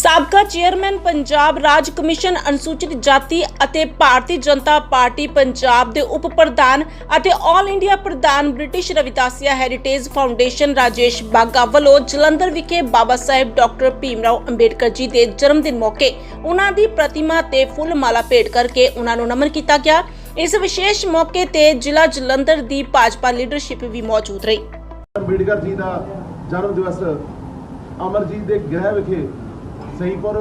ਸਾਬਕਾ ਚੇਅਰਮੈਨ ਪੰਜਾਬ ਰਾਜ ਕਮਿਸ਼ਨ ਅਨੁਸੂਚਿਤ ਜਾਤੀ ਅਤੇ ਭਾਰਤੀ ਜਨਤਾ ਪਾਰਟੀ ਪੰਜਾਬ ਦੇ ਉਪ ਪ੍ਰਧਾਨ ਅਤੇ ਆਲ ਇੰਡੀਆ ਪ੍ਰਧਾਨ British Ravidassia heritage foundation Rajesh Bagga ਵੱਲੋਂ ਜਲੰਧਰ ਵਿਖੇ ਬਾਬਾ ਸਾਹਿਬ ਡਾਕਟਰ ਭੀਮਰਾਓ ਅੰਬੇਡਕਰ ਜੀ ਦੇ ਜਨਮ ਦਿਨ ਮੌਕੇ ਉਹਨਾਂ ਦੀ ਪ੍ਰਤਿਮਾ ਤੇ ਫੁੱਲ ਮਾਲਾ ਭੇਟ ਕਰਕੇ ਉਹਨਾਂ ਨੂੰ ਨਮਨ ਕੀਤਾ ਗਿਆ। ਇਸ ਵਿਸ਼ੇਸ਼ ਮੌਕੇ ਤੇ ਜ਼ਿਲ੍ਹਾ ਜਲੰਧਰ ਦੀ ਭਾਜਪਾ ਲੀਡਰਸ਼ਿਪ ਵੀ ਮੌਜੂਦ ਰਹੀ। ਅੰਬੇਡਕਰ ਜੀ ਦਾ ਜਨਮ ਦਿਵਸ ਅਮਰਜੀਤ ਦੇ ਗ੍ਰਹਿ ਵਿਖੇ ਸਹੀਪੁਰ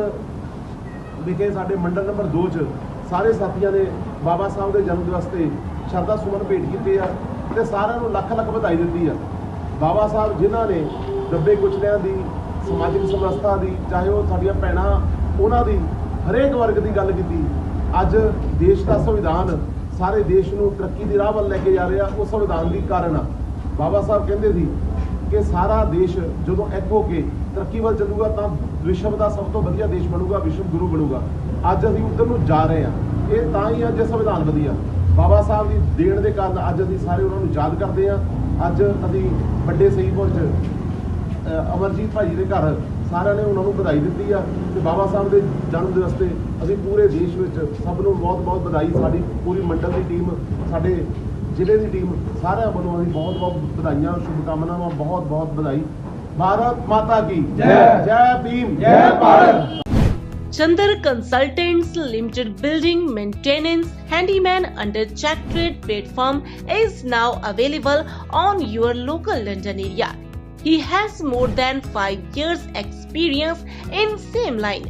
ਵਿਖੇ ਸਾਡੇ ਮੰਡਲ ਨੰਬਰ 2 ਚ ਸਾਰੇ ਸਾਥੀਆਂ ਨੇ ਬਾਬਾ ਸਾਹਿਬ ਦੇ ਜਨਮ ਦਿਵਸ ਤੇ ਸ਼ਰਧਾ ਸੁਮਨ ਭੇਟ ਕੀਤੇ ਆ ਤੇ ਸਾਰਿਆਂ ਨੂੰ ਲੱਖ ਲੱਖ ਵਧਾਈ ਦਿੱਤੀ ਆ। ਬਾਬਾ ਸਾਹਿਬ ਜਿਨ੍ਹਾਂ ਨੇ ਦੱਬੇ ਕੁਚਲਿਆਂ ਦੀ, ਸਮਾਜਿਕ ਸਮਰੱਥਾ ਦੀ, ਚਾਹੇ ਉਹ ਸਾਡੀਆਂ ਭੈਣਾਂ, ਉਹਨਾਂ ਦੀ ਹਰੇਕ ਵਰਗ ਦੀ ਗੱਲ ਕੀਤੀ, ਅੱਜ ਦੇਸ਼ ਦਾ ਸੰਵਿਧਾਨ ਸਾਰੇ ਦੇਸ਼ ਨੂੰ ਤਰੱਕੀ ਦੀ ਰਾਹ ਵੱਲ ਲੈ ਕੇ ਜਾ ਰਿਹਾ, ਉਹ ਸੰਵਿਧਾਨ ਦੀ ਕਾਰਨ ਆ। ਬਾਬਾ ਸਾਹਿਬ ਕਹਿੰਦੇ ਸੀ ਕਿ ਸਾਰਾ ਦੇਸ਼ ਜਦੋਂ ਇੱਕ ਹੋ ਕੇ ਤਰੱਕੀ ਵੱਲ ਚੱਲੂਗਾ ਤਾਂ ਵਿਸ਼ਵ ਦਾ ਸਭ ਤੋਂ ਵਧੀਆ ਦੇਸ਼ ਬਣੂਗਾ ਵਿਸ਼ਵ ਗੁਰੂ ਬਣੂਗਾ। ਅੱਜ ਅਸੀਂ ਉੱਧਰ ਨੂੰ ਜਾ ਰਹੇ ਹਾਂ। ਇਹ ਤਾਂ ਹੀ ਅੱਜ ਸੰਵਿਧਾਨ ਵਧੀਆ। ਬਾਬਾ ਸਾਹਿਬ ਦੀ ਦੇਣ ਦੇ ਕਾਰਨ ਅੱਜ ਅਸੀਂ ਸਾਰੇ ਉਹਨਾਂ ਨੂੰ ਯਾਦ ਕਰਦੇ ਹਾਂ। ਅੱਜ ਅਸੀਂ ਵੱਡੇ ਸਹੀਪੁਰ 'ਚ ਅ, ਅਮਰਜੀਤ ਭਾਜੀ ਦੇ ਘਰ ਸਾਰਿਆਂ ਨੇ ਉਹਨਾਂ ਨੂੰ ਵਧਾਈ ਦਿੱਤੀ ਆ ਤੇ ਬਾਬਾ ਸਾਹਿਬ ਦੇ ਜਨਮ ਦਿਵਸ ਤੇ ਅਸੀਂ ਪੂਰੇ ਦੇਸ਼ ਵਿੱਚ ਸਭ ਨੂੰ ਬਹੁਤ-ਬਹੁਤ ਵਧਾਈ। ਸਾਡੀ ਪੂਰੀ ਮੰਡਲ ਦੀ ਟੀਮ ਸਾਡੇ ਜ਼ਿਲ੍ਹੇ ਦੀ ਟੀਮ ਸਾਰਿਆਂ ਵੱਲੋਂ ਅਸੀਂ ਬਹੁਤ-ਬਹੁਤ ਵਧਾਈਆਂ ਸ਼ੁਭਕਾਮਨਾਵਾਂ ਬਹੁਤ-ਬਹੁਤ ਵਧਾਈ ਭਾਰਤ ਮਾਤਾ ਕੀ ਜੈ। ਜੈ ਭੀਮ ਜੈ Bharat Chandar Consultants Limited Building Maintenance Handyman under Check Trade platform is now available on your local London area. He has more than 5 years experience in same line.